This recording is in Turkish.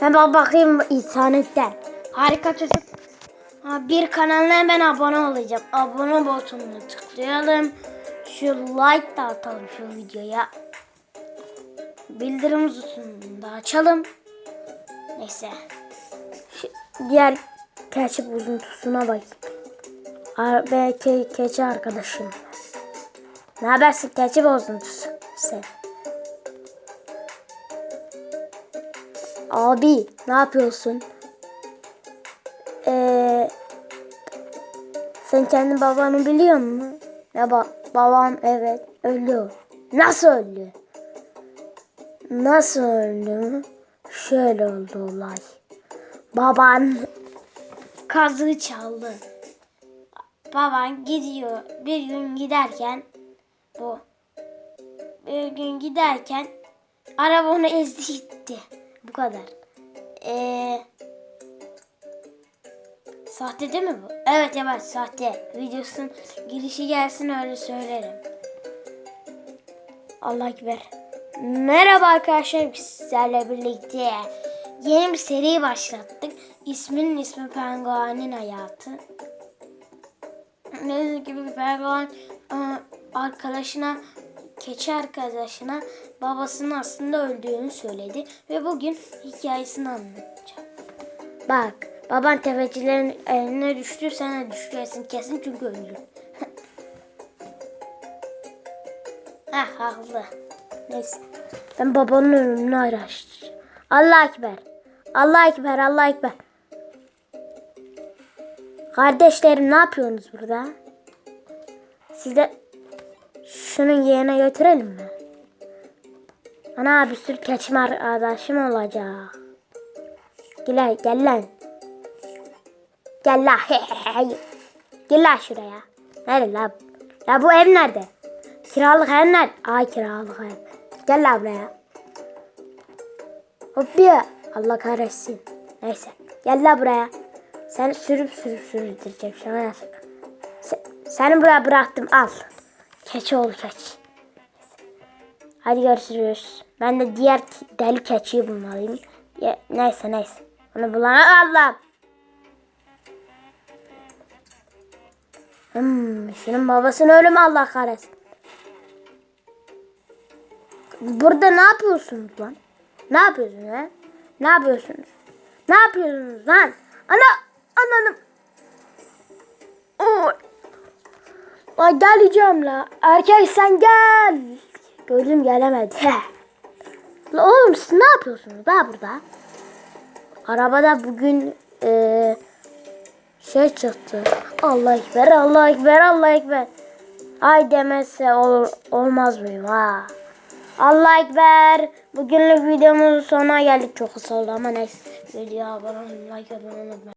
Hemen bakayım internetten. Harika çocuk. Bir kanalına hemen abone olacağım. Abone butonuna tıklayalım. Şu like da atalım şu videoya. Bildirim butonunu da açalım. Neyse. Şu diğer keçi bozuntusuna bakayım. Ke keçi arkadaşım. Ne habersin keçi bozuntusu sen? Abi ne yapıyorsun? Ee, sen kendi babanı biliyor musun? Ne ba babam evet ölüyor. Nasıl öldü? Nasıl öldü? Şöyle oldu olay. Baban kazığı çaldı. Baban gidiyor. Bir gün giderken bu bir gün giderken araba onu ezdi gitti. Bu kadar. Eee Sahte değil mi bu? Evet evet sahte. Videosun girişi gelsin öyle söylerim. Allah ekber. Merhaba arkadaşlar biz sizlerle birlikte yeni bir seri başlattık. İsminin ismi Penguen'in hayatı. Ne gibi bir penguen e, arkadaşına keçi arkadaşına babasının aslında öldüğünü söyledi ve bugün hikayesini anlatacağım. Bak baban tefecilerin eline düştü sen de düşersin kesin çünkü öldü. Heh haklı. Neyse. Ben babanın ölümünü araştıracağım. Allah Ekber. Allah Ekber. Allah Ekber. Kardeşlerim ne yapıyorsunuz burada? Siz de şunun yerine götürelim mi? Ana bir sürü keçim arkadaşım olacak. Gel gel lan. Gel la. Gel la şuraya. Nerede la? Ya bu ev nerede? Kiralık ev nerede? Ay kiralık ev. Gel la buraya. Hop bir. Allah kahretsin. Neyse. Gel la buraya. Seni sürüp sürüp sürdüreceğim. Şuna yaz. Sen, seni buraya bıraktım. Al. Keçi ol keçi. Hadi görüşürüz. Ben de diğer deli keçiyi bulmalıyım. Ya, neyse neyse. Onu bulana Allah'ım. Hmm, şunun babasının ölümü Allah kahretsin. Burada ne yapıyorsunuz lan? Ne yapıyorsunuz ha? Ne yapıyorsunuz? Ne yapıyorsunuz lan? Ana, ananım. Ay geleceğim la. Erkek sen gel. Gördüm gelemedi. La oğlum siz ne yapıyorsunuz daha burada? Arabada bugün eee şey çıktı. Allah ekber, Allah ekber, Allah ekber. Ay demezse ol, olmaz mıyım ha? Allah ekber. Bugünlük videomuzun sonuna geldik. Çok kısa oldu ama neyse. Videoya abone olmayı, like atmayı unutmayın.